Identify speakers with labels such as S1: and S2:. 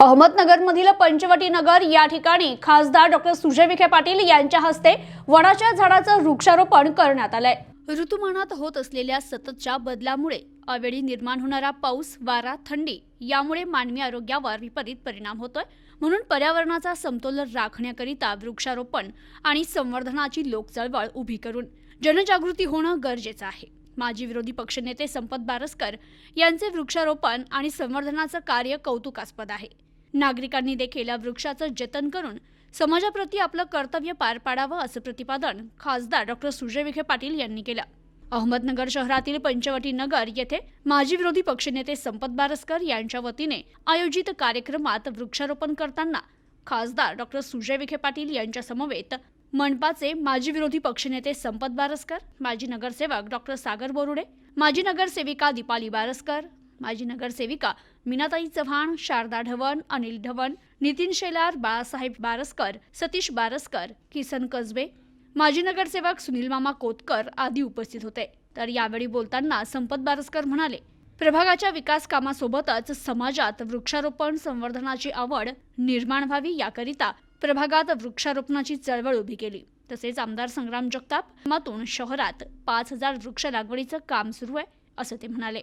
S1: अहमदनगरमधील पंचवटी नगर या ठिकाणी खासदार डॉक्टर सुजय विखे पाटील यांच्या हस्ते वडाच्या झाडाचं वृक्षारोपण करण्यात आलंय. ऋतुमानात होत असलेल्या सततच्या बदलामुळे अवेळी निर्माण होणारा पाऊस वारा थंडी यामुळे मानवी आरोग्यावर विपरीत परिणाम होतोय. म्हणून पर्यावरणाचा समतोल राखण्याकरिता वृक्षारोपण आणि संवर्धनाची लोकचळवळ उभी करून जनजागृती होणं गरजेचं आहे. माजी विरोधी पक्षनेते संपत बारसकर यांचे वृक्षारोपण आणि संवर्धनाचं कार्य कौतुकास्पद आहे. नागरिकांनी देखील या वृक्षाचं जतन करून समाजाप्रती आपलं कर्तव्य पार पाडावं असं प्रतिपादन खासदार डॉक्टर सुजय विखे पाटील यांनी केलं. अहमदनगर शहरातील पंचवटी नगर येथे माजी विरोधी पक्षनेते संपत बारसकर यांच्या वतीने आयोजित कार्यक्रमात वृक्षारोपण करताना खासदार डॉक्टर सुजय विखे पाटील यांच्या समवेत मनपाचे माजी विरोधी पक्षनेते संपत बारसकर माजी नगरसेवक डॉक्टर सागर बोरुडे माजी नगरसेविका दीपाली बारसकर माजी नगरसेविका मीनाताई चव्हाण शारदा ढवण अनिल ढवण नितीन शेलार बाळासाहेब बारसकर सतीश बारसकर किसन कसबे माजी नगरसेवक सुनील मामा कोतकर आदी उपस्थित होते. तर यावेळी बोलताना संपत बारसकर म्हणाले प्रभागाच्या विकास कामासोबतच समाजात वृक्षारोपण संवर्धनाची आवड निर्माण व्हावी याकरिता प्रभागात वृक्षारोपणाची चळवळ उभी केली. तसेच आमदार संग्राम जगताप मातून शहरात पाच हजार वृक्ष लागवडीचं काम सुरू आहे असं ते म्हणाले.